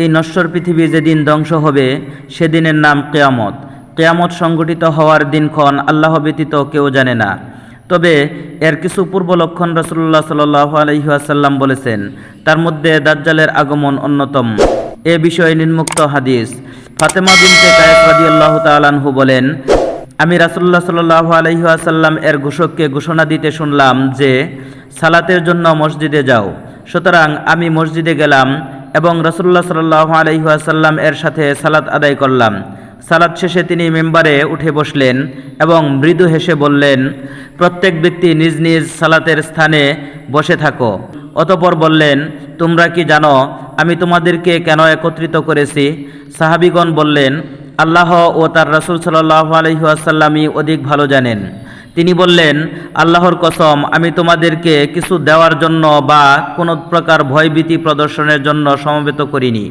এই নশ্বর পৃথিবী যেদিন ধ্বংস হবে, সেদিনের নাম কেয়ামত। কেয়ামত সংগঠিত হওয়ার দিনক্ষণ আল্লাহ ব্যতীত কেউ জানে না। তবে এর কিছু পূর্ব লক্ষণ রসুল্লাহ সাল আলহিহাসাল্লাম বলেছেন, তার মধ্যে দাজ্জালের আগমন অন্যতম। এ বিষয়ে নিম্মুক্ত হাদিস। ফাতেমা বিনতে কায়েস রাদিয়াল্লাহ তাআলাহু বলেন, আমি রাসুল্লাহ সাল্লাহ আলহিহাসাল্লাম এর ঘোষককে ঘোষণা দিতে শুনলাম যে, সালাতের জন্য মসজিদে যাও। সুতরাং আমি মসজিদে গেলাম এবং রসুল্লাহ সাল্লাহ আলহিহাসাল্লাম এর সাথে সালাত আদায় করলাম। সালাত শেষে তিনি মেম্বারে উঠে বসলেন এবং মৃদু হেসে বললেন, প্রত্যেক ব্যক্তি নিজ নিজ সালাতের স্থানে বসে থাকো। অতপর বললেন, তোমরা কি জানো, আমি তোমাদেরকে কেন একত্রিত করেছি? সাহাবিগণ বললেন, আল্লাহ ও তার রসুল সাল্লাহ আলহিহাসাল্লামই অধিক ভালো জানেন। তিনি বললেন, আল্লাহর কসম, আমি তোমাদেরকে কিছু দেওয়ার জন্য বা কোনো প্রকার ভয়ভীতি প্রদর্শনের জন্য সমবেত করিনি।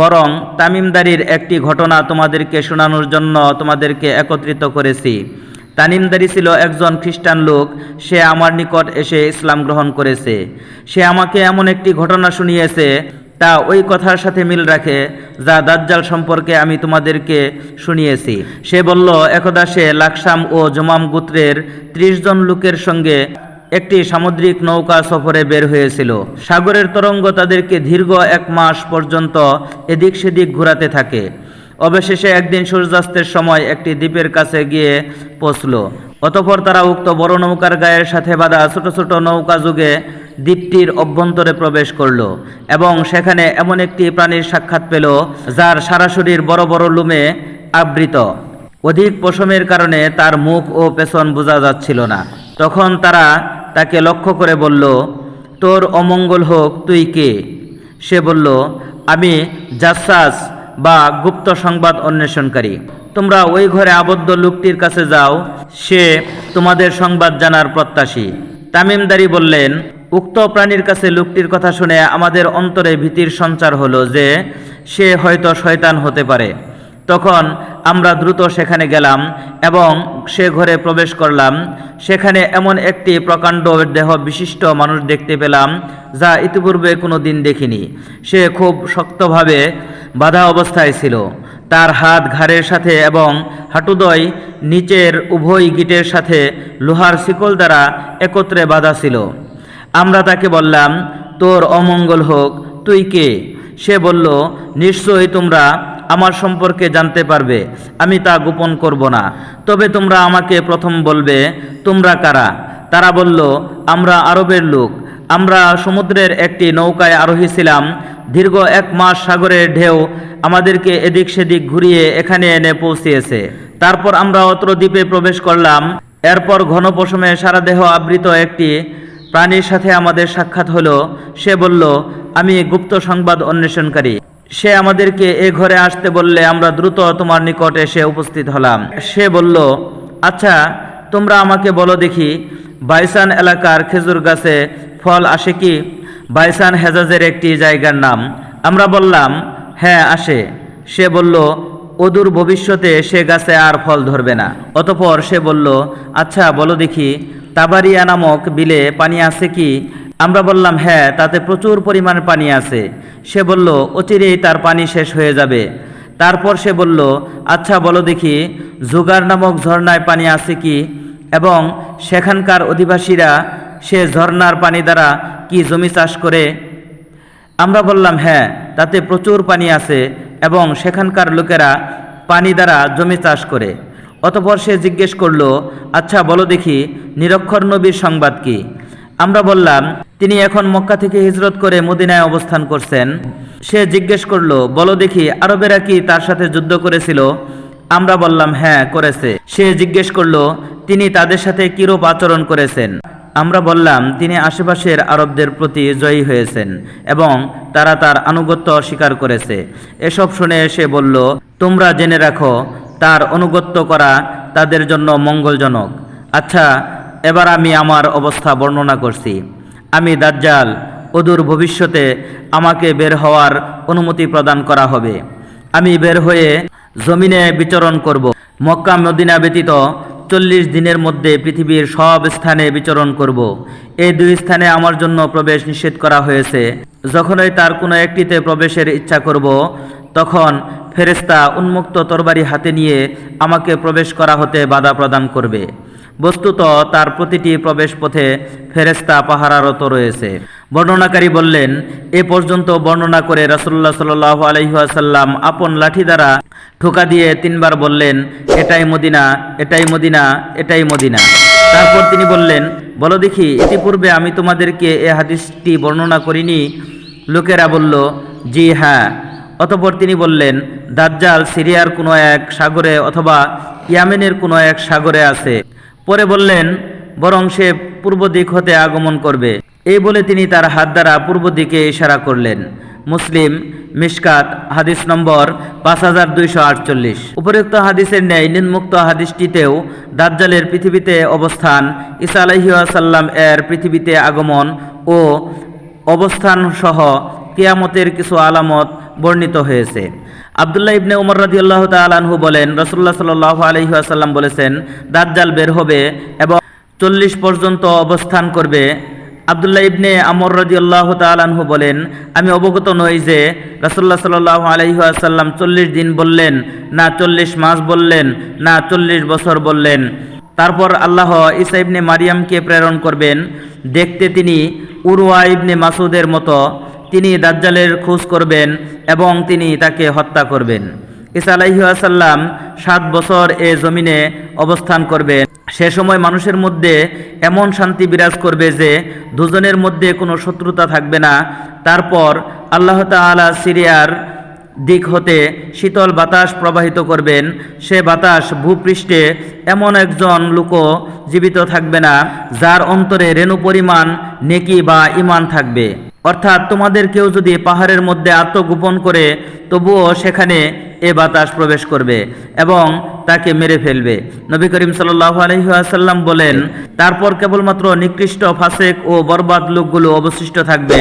বরং তামিমদারির একটি ঘটনা তোমাদেরকে শোনানোর জন্য তোমাদেরকে একত্রিত করেছি। তানিমদারি ছিল একজন খ্রিস্টান লোক, সে আমার নিকট এসে ইসলাম গ্রহণ করেছে। সে আমাকে এমন একটি ঘটনা শুনিয়েছে তা ওই কথার সাথে মিল রাখে যা দাজ্জাল সম্পর্কে আমি তোমাদেরকে শুনিয়েছি। সে বলল, একদা সে লাকসাম ও জমাম গোত্রের ত্রিশ জন লোকের সঙ্গে একটি সামুদ্রিক নৌকা সফরে বের হয়েছিল। সাগরের তরঙ্গ তাদেরকে দীর্ঘ এক মাস পর্যন্ত এদিক সেদিক ঘোরাতে থাকে। অবশেষে একদিন সূর্যাস্তের সময় একটি দ্বীপের কাছে গিয়ে পৌঁছল। অতঃপর তারা উক্ত বড় নৌকার গায়ের সাথে বাঁধা ছোট ছোট নৌকা যুগে দ্বীপটির অভ্যন্তরে প্রবেশ করল এবং সেখানে এমন একটি প্রাণীর সাক্ষাৎ পেল যার সারা শরীর বড় বড় লুমে আবৃত। অধিক পশমের কারণে তার মুখ ও পেছন বোঝা যাচ্ছিল না। তখন তারা তাকে লক্ষ্য করে বলল, তোর অমঙ্গল হোক, তুই কে? সে বলল, আমি জাসাস বা গুপ্ত সংবাদ অন্বেষণকারী। তোমরা ওই ঘরে আবদ্ধ লোকটির কাছে যাও, সে তোমাদের সংবাদ জানার প্রত্যাশী। তামিমদারি বললেন উক্ত প্রাণীর কাছে লোকটির কথা শুনে আমাদের অন্তরে ভীতির সঞ্চার হলো যে সে হয়তো শয়তান হতে পারে। তখন আমরা দ্রুত সেখানে গেলাম এবং সে ঘরে প্রবেশ করলাম। সেখানে এমন একটি প্রকাণ্ড দেহ বিশিষ্ট মানুষ দেখতে পেলাম যা ইতিপূর্বে কোনো দিন দেখিনি। সে খুব শক্তভাবে বাধা অবস্থায় ছিল। তার হাত ঘাড়ের সাথে এবং হাঁটুদয় নিচের উভয় গিটের সাথে লোহার শিকল দ্বারা একত্রে বাঁধা ছিল। আমরা তাকে বললাম, তোর অমঙ্গল হোক, তুই কে? সে বলল, নিশ্চয়ই তোমরা আমার সম্পর্কে জানতে পারবে, আমি তা গোপন করব না। তবে তোমরা আমাকে প্রথম বলবে, তোমরা কারা? তারা বলল, আমরা আরবের লোক। আমরা সমুদ্রের একটি নৌকায় আরোহী ছিলাম। দীর্ঘ এক মাস সাগরের ঢেউ আমাদেরকে এদিক সেদিক ঘুরিয়ে এখানে এনে পৌঁছিয়েছে। তারপর আমরা অত্র দ্বীপে প্রবেশ করলাম। এরপর ঘন পশমে সারা দেহ আবৃত একটি প্রাণীর সাথে আমাদের সাক্ষাৎ হলো, সে বলল, আমি গুপ্ত সংবাদ অন্বেষণকারী। সে আমাদেরকে এ ঘরে আসতে বললে আমরা দ্রুত তোমার নিকট এসে উপস্থিত হলাম। সে বলল আচ্ছা তোমরা আমাকে বলো দেখি, বাইসান এলাকার খেজুর গাছে ফল আসে কি? বাইসান হেজাজের একটি জায়গার নাম। আমরা বললাম হ্যাঁ আসে। সে বলল, অদূর ভবিষ্যতে সে গাছে আর ফল ধরবে না। অতপর সে বলল আচ্ছা বলো দেখি তাবারিয়া নামক বিলে পানি আছে কি? আমরা বললাম হ্যাঁ তাতে প্রচুর পরিমাণ পানি আছে। সে বলল, অচিরেই তার পানি শেষ হয়ে যাবে। তারপর সে বলল আচ্ছা বলো দেখি, জুগার নামক ঝর্ণায় পানি আছে কি? এবং সেখানকার অধিবাসীরা সে ঝর্ণার পানি দ্বারা কি জমি চাষ করে? আমরা বললাম হ্যাঁ তাতে প্রচুর পানি আছে এবং সেখানকার লোকেরা পানি দ্বারা জমি চাষ করে। অতপর সে জিজ্ঞেস করল আচ্ছা বলো দেখি, নিরক্ষর নবীর সংবাদ কি? আমরা বললাম, তিনি এখন মক্কা থেকে হিজরত করে মদিনায় অবস্থান করছেন। সে জিজ্ঞেস করল, বলো দেখি, আরবেরা কি তার সাথে যুদ্ধ করেছিল? আমরা বললাম হ্যাঁ করেছে। সে জিজ্ঞেস করল, তিনি তাদের সাথে কিরূপ আচরণ করেছেন? আমরা বললাম, তিনি আশেপাশের আরবদের প্রতি জয়ী হয়েছেন এবং তারা তার আনুগত্য অস্বীকার করেছে। এসব শুনে এসে বলল, তোমরা জেনে রাখো তার অনুগত্য করা তাদের জন্য মঙ্গলজনক। আচ্ছা এবার আমি আমার অবস্থা বর্ণনা করছি। আমি দাজ্জাল, অদূর ভবিষ্যতে আমাকে বের হওয়ার অনুমতি প্রদান করা হবে। আমি বের হয়ে জমিনে বিচরণ করব। মক্কা মদিনা ব্যতীত চল্লিশ দিনের মধ্যে পৃথিবীর সব স্থানে বিচরণ করব। এই দুই স্থানে আমার জন্য প্রবেশ নিষেধ করা হয়েছে। যখনই তার কোনো একটিতে প্রবেশের ইচ্ছা করব তখন ফেরেস্তা উন্মুক্ত তরবারি হাতে নিয়ে আমাকে প্রবেশ করা হতে বাধা প্রদান করবে। বস্তুত তার প্রতিটি প্রবেশ পথে ফেরেস্তা পাহারারত রয়েছে। বর্ণনাকারী বললেন, এ পর্যন্ত বর্ণনা করে রাসুল্লাহ সাল আলহিহাসাল্লাম আপন লাঠি দ্বারা ঠোকা দিয়ে তিনবার বললেন, এটাই মদিনা এটাই মদিনা এটাই মদিনা। তারপর তিনি বললেন, বলো দেখি, ইতিপূর্বে আমি তোমাদেরকে এ হাদিসটি বর্ণনা করিনি। লোকেরা বলল, জি হ্যাঁ। অতপর তিনি বললেন, দাজ্জাল সিরিয়ার কোনো এক সাগরে অথবা ইয়ামেনের কোনো এক সাগরে আছে। পরে বললেন, বরং সে পূর্ব দিক হতে আগমন করবে। এই বলে তিনি তার হাত দ্বারা পূর্ব দিকে ইশারা করলেন। মুসলিম, মিশকাত, হাদিস নম্বর পাঁচ হাজার দুইশো আটচল্লিশ। উপরোক্ত হাদিসের ন্যায় নিম্মুক্ত হাদিসটিতেও দাজ্জালের পৃথিবীতে অবস্থান, ঈসা আলাইসাল্লাম এর পৃথিবীতে আগমন ও অবস্থান সহ কিয়ামতের কিছু আলামত বর্ণিত হয়েছে। আবদুল্লাহ ইবনে উমর রাজি আল্লাহ তালাহু বলেন রসুল্লাহ সাল আলহি আসাল্লাম বলেছেন, দাজ্জাল বের হবে এবং চল্লিশ পর্যন্ত অবস্থান করবে। আবদুল্লাহ ইবনে আমর রাজি আল্লাহ তালাহু বলেন, আমি অবগত নই যে রসুল্লাহ সাল্লাহ আলহি আসাল্লাম চল্লিশ দিন বললেন, না চল্লিশ মাস বললেন, না চল্লিশ বছর বললেন। তারপর আল্লাহ ইসা ইবনে মারিয়ামকে প্রেরণ করবেন। দেখতে তিনি উরওয়া ইবনে মাসুদের মতো তিনি দাজ্জালের খোঁজ করবেন এবং তিনি তাকে হত্যা করবেন। ইসা আলাইসাল্লাম সাত বছর এ জমিনে অবস্থান করবেন সে সময় মানুষের মধ্যে এমন শান্তি বিরাজ করবে যে দুজনের মধ্যে কোনো শত্রুতা থাকবে না। তারপর আল্লাহ তালা সিরিয়ার দিক হতে শীতল বাতাস প্রবাহিত করবেন। সে বাতাস ভূপৃষ্ঠে এমন একজন লোকও জীবিত থাকবে না, যার অন্তরে রেণু পরিমাণ, নেকি বা ইমান থাকবে। অর্থাৎ তোমাদের কেউ যদি পাহাড়ের মধ্যে আত্মগোপন করে, তবুও সেখানে এ বাতাস প্রবেশ করবে এবং তাকে মেরে ফেলবে। নবী করিম সাল্লাহ বলেন, তারপর কেবলমাত্র নিকৃষ্ট ফাসেক ও বরবাদ লোকগুলো অবশিষ্ট থাকবে।